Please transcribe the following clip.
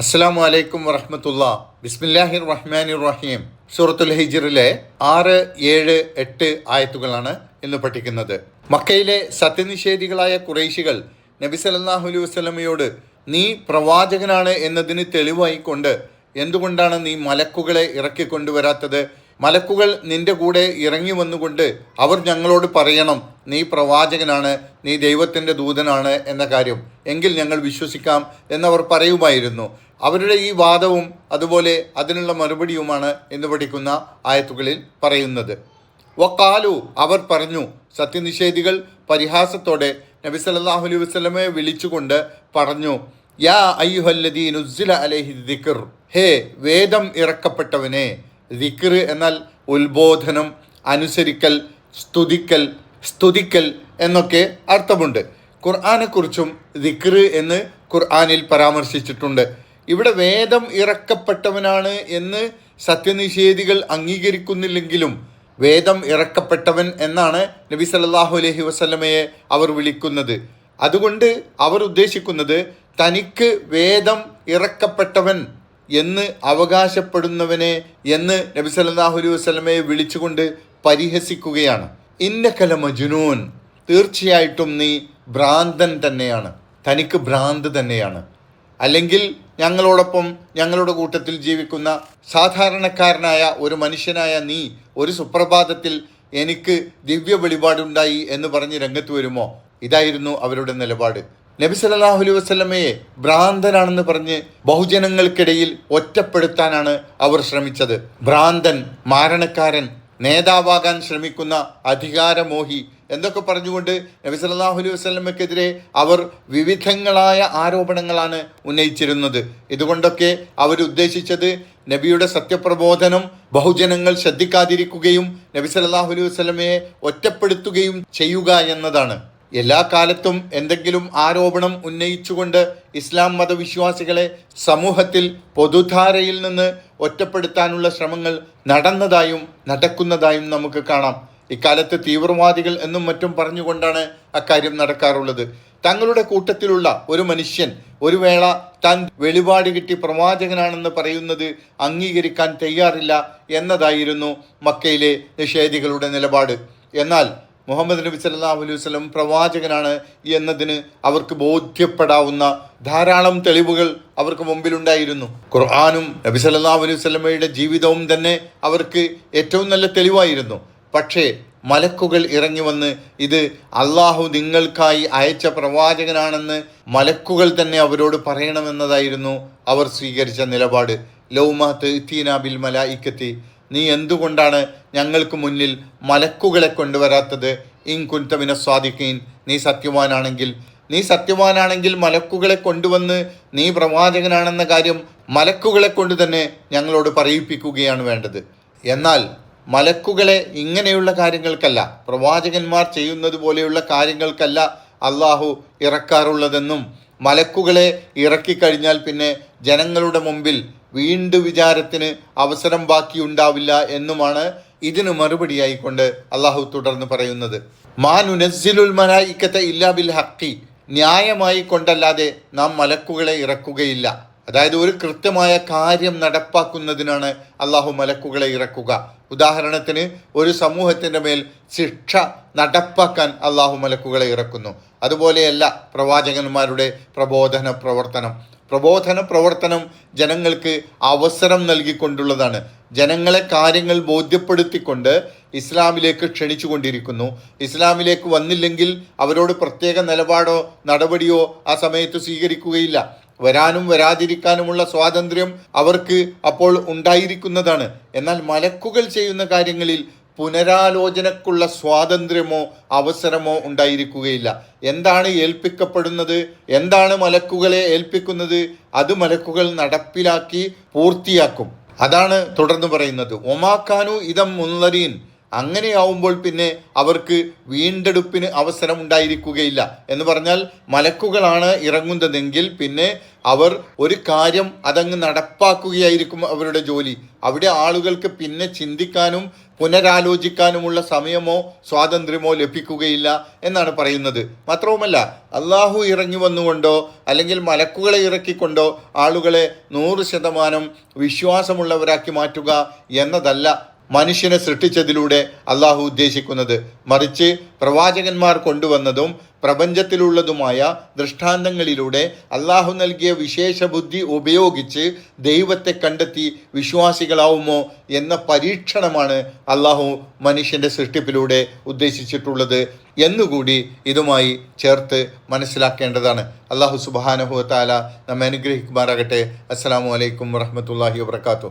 അസ്സലാമു അലൈക്കും വറഹമത്തുള്ള. ബിസ്മില്ലാഹിർ റഹ്മാനിർ റഹീം സൂറത്തുൽ ഹിജറിലെ ആറ് ഏഴ് എട്ട് ആയത്തുകളാണ് ഇന്ന് പഠിക്കുന്നത്. മക്കയിലെ സത്യനിഷേധികളായ കുറേശികൾ നബി സല്ലല്ലാഹു അലൈഹി വസല്ലമയോട് നീ പ്രവാചകനാണ് എന്നതിന് തെളിവായിക്കൊണ്ട് എന്തുകൊണ്ടാണ് നീ മലക്കുകളെ ഇറക്കിക്കൊണ്ടുവരാത്തത് മലക്കുകൾ നിന്റെ കൂടെ ഇറങ്ങി വന്നുകൊണ്ട് അവർ ഞങ്ങളോട് പറയണം നീ പ്രവാചകനാണ് നീ ദൈവത്തിന്റെ ദൂതനാണ് എന്ന കാര്യം. എങ്കിൽ ഞങ്ങൾ വിശ്വസിക്കാം എന്നവർ പറയുമായിരുന്നു. അവരുടെ ഈ വാദവും അതുപോലെ അതിനുള്ള മറുപടിയുമാണ് എന്ന് പഠിക്കുന്ന ആയത്തുകളിൽ പറയുന്നത്. വക്കാലു അവർ പറഞ്ഞു സത്യനിഷേധികൾ പരിഹാസത്തോടെ നബി സല്ലല്ലാഹു അലൈഹി വസല്ലമയെ വിളിച്ചുകൊണ്ട് പറഞ്ഞു യാ അയ്യുഹല്ലദീ നുസ്സില അലൈഹി ദിക്കർ ഹേ വേദം ഇറക്കപ്പെട്ടവനെ ദിക്ർ എന്നാൽ ഉത്ബോധനം അനുസരിക്കൽ സ്തുതിക്കൽ സ്തുതിക്കൽ എന്നൊക്കെ അർത്ഥമുണ്ട്. ഖുർആാനെക്കുറിച്ചും ദിക്ർ എന്ന് ഖുർആാനിൽ പരാമർശിച്ചിട്ടുണ്ട്. ഇവിടെ വേദം ഇറക്കപ്പെട്ടവനാണ് എന്ന് സത്യനിഷേധികൾ അംഗീകരിക്കുന്നില്ലെങ്കിലും വേദം ഇറക്കപ്പെട്ടവൻ എന്നാണ് നബി സല്ലാഹു അലഹി വസ്ലമയെ അവർ വിളിക്കുന്നത്. അതുകൊണ്ട് അവർ ഉദ്ദേശിക്കുന്നത് തനിക്ക് വേദം ഇറക്കപ്പെട്ടവൻ എന്ന് അവകാശപ്പെടുന്നവനെ എന്ന് നബി സല്ലല്ലാഹു അലൈഹി വസല്ലമയെ വിളിച്ചുകൊണ്ട് പരിഹസിക്കുകയാണ്. ഇന്നക്കല മജുനൂൻ. തീർച്ചയായിട്ടും നീ ഭ്രാന്തൻ തന്നെയാണ്. തനിക്ക് ഭ്രാന്ത് തന്നെയാണ്. അല്ലെങ്കിൽ ഞങ്ങളോടൊപ്പം ഞങ്ങളുടെ കൂട്ടത്തിൽ ജീവിക്കുന്ന സാധാരണക്കാരനായ ഒരു മനുഷ്യനായ നീ ഒരു സുപ്രഭാതത്തിൽ എനിക്ക് ദിവ്യ വെളിപാടുണ്ടായി എന്ന് പറഞ്ഞ് രംഗത്ത് വരുമോ? ഇതായിരുന്നു അവരുടെ നിലപാട്. നബി സല്ലല്ലാഹു അലൈഹി വസല്ലമയെ ഭ്രാന്തനാണെന്ന് പറഞ്ഞ് ബഹുജനങ്ങൾക്കിടയിൽ ഒറ്റപ്പെടുത്താനാണ് അവർ ശ്രമിച്ചത്. ഭ്രാന്തൻ മാരണക്കാരൻ നേതാവാകാൻ ശ്രമിക്കുന്ന അധികാരമോഹി എന്തൊക്കെ പറഞ്ഞുകൊണ്ട് നബി സല്ലാഹു അലൈഹി വസ്ലമക്കെതിരെ അവർ വിവിധങ്ങളായ ആരോപണങ്ങളാണ് ഉന്നയിച്ചിരുന്നത്. ഇതുകൊണ്ടൊക്കെ അവരുദ്ദേശിച്ചത് നബിയുടെ സത്യപ്രബോധനം ബഹുജനങ്ങൾ ശ്രദ്ധിക്കാതിരിക്കുകയും നബി സല്ലാഹു അലൈഹി വസ്ലമയെ ഒറ്റപ്പെടുത്തുകയും ചെയ്യുക എന്നതാണ്. എല്ലാ കാലത്തും എന്തെങ്കിലും ആരോപണം ഉന്നയിച്ചുകൊണ്ട് ഇസ്ലാം മതവിശ്വാസികളെ സമൂഹത്തിൽ പൊതുധാരയിൽ നിന്ന് ഒറ്റപ്പെടുത്താനുള്ള ശ്രമങ്ങൾ നടന്നതായും നടക്കുന്നതായും നമുക്ക് കാണാം. ഇക്കാലത്ത് തീവ്രവാദികൾ എന്നും മറ്റും പറഞ്ഞുകൊണ്ടാണ് അക്കാര്യം നടക്കാറുള്ളത്. തങ്ങളുടെ കൂട്ടത്തിലുള്ള ഒരു മനുഷ്യൻ ഒരു വേള താൻ വെളിപാട് കിട്ടി പ്രവാചകനാണെന്ന് പറയുന്നത് അംഗീകരിക്കാൻ തയ്യാറില്ല എന്നതായിരുന്നു മക്കയിലെ നിഷേധികളുടെ നിലപാട്. എന്നാൽ മുഹമ്മദ് നബി സല്ലല്ലാഹു അലൈഹി വസല്ലം പ്രവാചകനാണ് എന്നതിന് അവർക്ക് ബോധ്യപ്പെടാവുന്ന ധാരാളം തെളിവുകൾ അവർക്ക് മുമ്പിലുണ്ടായിരുന്നു. ഖുർആാനും നബി സല്ലല്ലാഹു അലൈഹി വസല്ലമയുടെ ജീവിതവും തന്നെ അവർക്ക് ഏറ്റവും നല്ല തെളിവായിരുന്നു. പക്ഷേ മലക്കുകൾ ഇറങ്ങി വന്ന് ഇത് അള്ളാഹു നിങ്ങൾക്കായി അയച്ച പ്രവാചകനാണെന്ന് മലക്കുകൾ തന്നെ അവരോട് പറയണമെന്നതായിരുന്നു അവർ സ്വീകരിച്ച നിലപാട്. ലൗമാത്ത് ബിൽ മലായിക്കത്തി നീ എന്തുകൊണ്ടാണ് ഞങ്ങൾക്ക് മുന്നിൽ മലക്കുകളെ കൊണ്ടുവരാത്തത്? ഇൻ കുന്തമിന സ്വാദിക്കീൻ നീ സത്യവാനാണെങ്കിൽ നീ സത്യവാനാണെങ്കിൽ മലക്കുകളെ കൊണ്ടുവന്ന് നീ പ്രവാചകനാണെന്ന കാര്യം മലക്കുകളെ കൊണ്ട് തന്നെ ഞങ്ങളോട് പറയിപ്പിക്കുകയാണ് വേണ്ടത്. എന്നാൽ മലക്കുകളെ ഇങ്ങനെയുള്ള കാര്യങ്ങൾക്കല്ല പ്രവാചകന്മാർ ചെയ്യുന്നത് പോലെയുള്ള കാര്യങ്ങൾക്കല്ല അള്ളാഹു ഇറക്കാറുള്ളതെന്നും മലക്കുകളെ ഇറക്കിക്കഴിഞ്ഞാൽ പിന്നെ ജനങ്ങളുടെ മുമ്പിൽ വീണ്ടും വിചാരത്തിന് അവസരം ബാക്കിയുണ്ടാവില്ല എന്നുമാണ് ഇതിന് മറുപടിയായിക്കൊണ്ട് അള്ളാഹു തുടർന്ന് പറയുന്നത്. മലായിക്കത്ത ഇല്ലാ ബിൽ ഹക്കി ന്യായമായി കൊണ്ടല്ലാതെ നാം മലക്കുകളെ ഇറക്കുകയില്ല. അതായത് ഒരു കൃത്യമായ കാര്യം നടപ്പാക്കുന്നതിനാണ് അള്ളാഹു മലക്കുകളെ ഇറക്കുക. ഉദാഹരണത്തിന് ഒരു സമൂഹത്തിന്റെ മേൽ ശിക്ഷ നടപ്പാക്കാൻ അള്ളാഹു മലക്കുകളെ ഇറക്കുന്നു. അതുപോലെയല്ല പ്രവാചകന്മാരുടെ പ്രബോധന പ്രവർത്തനം. പ്രബോധന പ്രവർത്തനം ജനങ്ങൾക്ക് അവസരം നൽകിക്കൊണ്ടുള്ളതാണ്. ജനങ്ങളെ കാര്യങ്ങൾ ബോധ്യപ്പെടുത്തിക്കൊണ്ട് ഇസ്ലാമിലേക്ക് ക്ഷണിച്ചുകൊണ്ടിരിക്കുന്നു. ഇസ്ലാമിലേക്ക് വന്നില്ലെങ്കിൽ അവരോട് പ്രത്യേക നിലപാടോ നടപടിയോ ആ സമയത്ത് സ്വീകരിക്കുകയില്ല. വരാനും വരാതിരിക്കാനുമുള്ള സ്വാതന്ത്ര്യം അവർക്ക് അപ്പോൾ ഉണ്ടായിരിക്കുന്നതാണ്. എന്നാൽ മലക്കുകൾ ചെയ്യുന്ന കാര്യങ്ങളിൽ പുനരാലോചനക്കുള്ള സ്വാതന്ത്ര്യമോ അവസരമോ ഉണ്ടായിരിക്കുകയില്ല. എന്താണ് ഏൽപ്പിക്കപ്പെടുന്നത്? എന്താണ് മലക്കുകളെ ഏൽപ്പിക്കുന്നത്? അത് മലക്കുകൾ നടപ്പിലാക്കി പൂർത്തിയാക്കും. അതാണ് തുടർന്ന് പറയുന്നത്. ഒമാക്കാനു ഇതം മുൻലരീൻ അങ്ങനെയാവുമ്പോൾ പിന്നെ അവർക്ക് വീണ്ടെടുപ്പിന് അവസരം ഉണ്ടായിരിക്കുകയില്ല. എന്ന് പറഞ്ഞാൽ മലക്കുകളാണ് ഇറങ്ങുന്നതെങ്കിൽ പിന്നെ അവർ ഒരു കാര്യം അതങ്ങ് നടപ്പാക്കുകയായിരിക്കും അവരുടെ ജോലി. അവിടെ ആളുകൾക്ക് പിന്നെ ചിന്തിക്കാനും പുനരാലോചിക്കാനുമുള്ള സമയമോ സ്വാതന്ത്ര്യമോ ലഭിക്കുകയില്ല എന്നാണ് പറയുന്നത്. മാത്രവുമല്ല അള്ളാഹു ഇറങ്ങി വന്നുകൊണ്ടോ അല്ലെങ്കിൽ മലക്കുകളെ ഇറക്കിക്കൊണ്ടോ ആളുകളെ നൂറ് ശതമാനം വിശ്വാസമുള്ളവരാക്കി മാറ്റുക എന്നതല്ല മനുഷ്യനെ സൃഷ്ടിച്ചതിലൂടെ അള്ളാഹു ഉദ്ദേശിക്കുന്നത്. മറിച്ച് പ്രവാചകന്മാർ കൊണ്ടുവന്നതും പ്രപഞ്ചത്തിലുള്ളതുമായ ദൃഷ്ടാന്തങ്ങളിലൂടെ അള്ളാഹു നൽകിയ വിശേഷ ബുദ്ധി ഉപയോഗിച്ച് ദൈവത്തെ കണ്ടെത്തി വിശ്വാസികളാവുമോ എന്ന പരീക്ഷണമാണ് അള്ളാഹു മനുഷ്യന്റെ സൃഷ്ടിപ്പിലൂടെ ഉദ്ദേശിച്ചിട്ടുള്ളത് എന്നുകൂടി ഇതുമായി ചേർത്ത് മനസ്സിലാക്കേണ്ടതാണ്. അള്ളാഹു സുബാനഹു താല നമ്മെ അനുഗ്രഹിക്കുമാറാകട്ടെ. അസ്സാം വലൈക്കും വറഹമത്തല്ലാഹി വാത്തു